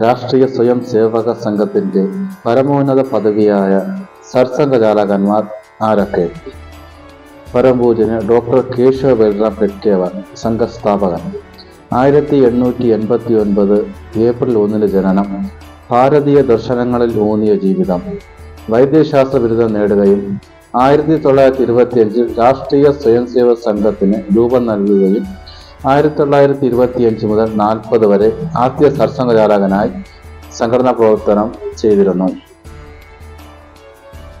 രാഷ്ട്രീയ സ്വയം സേവക സംഘത്തിന്റെ പരമോന്നത പദവിയായ സർസംഘചാലകന്മാർ ആരൊക്കെ? പരംപൂജന് ഡോക്ടർ കേശവ ബൽറാം പെട്കേവർ സംഘസ്ഥാപകൻ. ആയിരത്തി എണ്ണൂറ്റി എൺപത്തി ഒൻപത് ഏപ്രിൽ ഒന്നിന് ജനനം ഭാരതീയ ദർശനങ്ങളിൽ ഊന്നിയ ജീവിതം. വൈദ്യശാസ്ത്ര ബിരുദം നേടുകയും ആയിരത്തി തൊള്ളായിരത്തി ഇരുപത്തിയഞ്ചിൽ രാഷ്ട്രീയ സ്വയംസേവക സംഘത്തിന് രൂപം നൽകുകയും ആയിരത്തി തൊള്ളായിരത്തി ഇരുപത്തിയഞ്ച് മുതൽ നാൽപ്പത് വരെ ആദ്യ സർസംഘചാലകനായി സംഘടനാ പ്രവർത്തനം ചെയ്തിരുന്നു.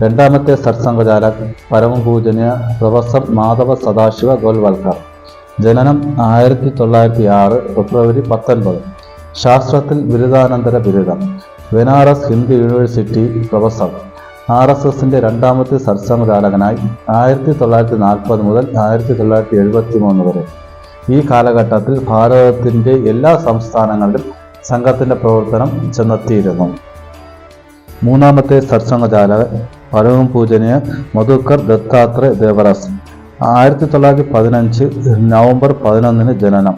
രണ്ടാമത്തെ സർസംഘചാലക് പരമപൂജനീയ പ്രൊഫസർ മാധവ സദാശിവ ഗോൽവൽക്കർ. ജനനം ആയിരത്തി തൊള്ളായിരത്തി ആറ് ഫെബ്രുവരി പത്തൊൻപത്. ശാസ്ത്രത്തിൽ ബിരുദാനന്തര ബിരുദം. Banaras Hindu university professor. R S എസിന്റെ രണ്ടാമത്തെ സർസംഘചാലകനായി ആയിരത്തി തൊള്ളായിരത്തി നാൽപ്പത് മുതൽ ആയിരത്തി തൊള്ളായിരത്തി എഴുപത്തി മൂന്ന് വരെ. ഈ കാലഘട്ടത്തിൽ ഭാരതത്തിന്റെ എല്ലാ സംസ്ഥാനങ്ങളിലും സംഘത്തിന്റെ പ്രവർത്തനം ചെന്നെത്തിയിരുന്നു. മൂന്നാമത്തെ സർസംഘചാലകൻ പരവും പൂജനീയ മധുക്കർ ദത്താത്രേ ദേവറസ് ആയിരത്തി തൊള്ളായിരത്തി പതിനഞ്ച് നവംബർ പതിനൊന്നിന് ജനനം.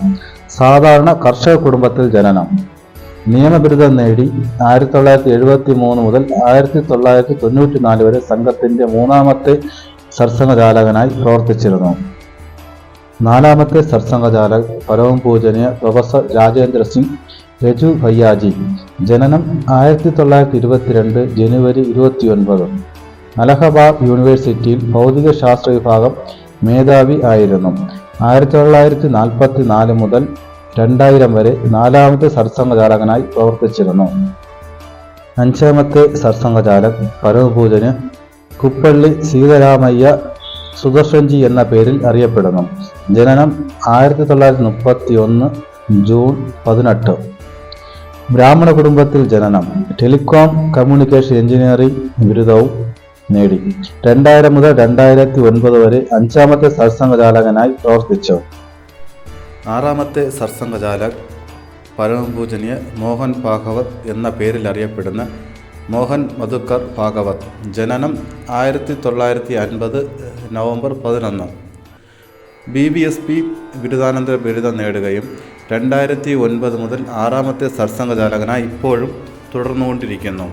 സാധാരണ കർഷക കുടുംബത്തിൽ ജനനം. നിയമബിരുദം നേടി ആയിരത്തി തൊള്ളായിരത്തി എഴുപത്തി മൂന്ന് മുതൽ ആയിരത്തി തൊള്ളായിരത്തി തൊണ്ണൂറ്റി നാല് വരെ സംഘത്തിന്റെ മൂന്നാമത്തെ സർസംഘചാലകനായി പ്രവർത്തിച്ചിരുന്നു. നാലാമത്തെ സർസംഘചാലക് പരമ പൂജനീയ പ്രൊഫസർ രാജേന്ദ്ര സിംഗ് രജു ഭയ്യാജി. ജനനം ആയിരത്തി തൊള്ളായിരത്തി ഇരുപത്തിരണ്ട് ജനുവരി ഇരുപത്തിയൊൻപത്. അലഹബാദ് യൂണിവേഴ്സിറ്റിയിൽ ഭൗതികശാസ്ത്ര വിഭാഗം മേധാവി ആയിരുന്നു. ആയിരത്തി തൊള്ളായിരത്തി നാൽപ്പത്തി നാല് മുതൽ രണ്ടായിരം വരെ നാലാമത്തെ സർസംഘചാലകനായി പ്രവർത്തിച്ചിരുന്നു. അഞ്ചാമത്തെ സർസംഘചാലക് പരമപൂജന് കുപ്പള്ളി സീതാരാമയ്യ സുദർശൻജി എന്ന പേരിൽ അറിയപ്പെടുന്നു. ജനനം ആയിരത്തി തൊള്ളായിരത്തി മുപ്പത്തി ഒന്ന് ജൂൺ പതിനെട്ട്. ബ്രാഹ്മണ കുടുംബത്തിൽ ജനനം. ടെലികോം കമ്മ്യൂണിക്കേഷൻ എഞ്ചിനീയറിംഗ് ബിരുദവും നേടി. രണ്ടായിരം മുതൽ രണ്ടായിരത്തി ഒൻപത് വരെ അഞ്ചാമത്തെ സർസംഘചാലകനായി പ്രവർത്തിച്ചു. ആറാമത്തെ സർസംഘചാലക് പരമപൂജനീയ മോഹൻ ഭാഗവത് എന്ന പേരിൽ അറിയപ്പെടുന്ന മോഹൻ മധുക്കർ ഭാഗവത്. ജനനം ആയിരത്തി തൊള്ളായിരത്തി അൻപത് നവംബർ പതിനൊന്ന്. ബി ബി എസ് പി ബിരുദാനന്തര ബിരുദം നേടുകയും രണ്ടായിരത്തി ഒൻപത് മുതൽ ആറാമത്തെ സർസംഘചാലകനായി ഇപ്പോഴും തുടർന്നുകൊണ്ടിരിക്കുന്നു.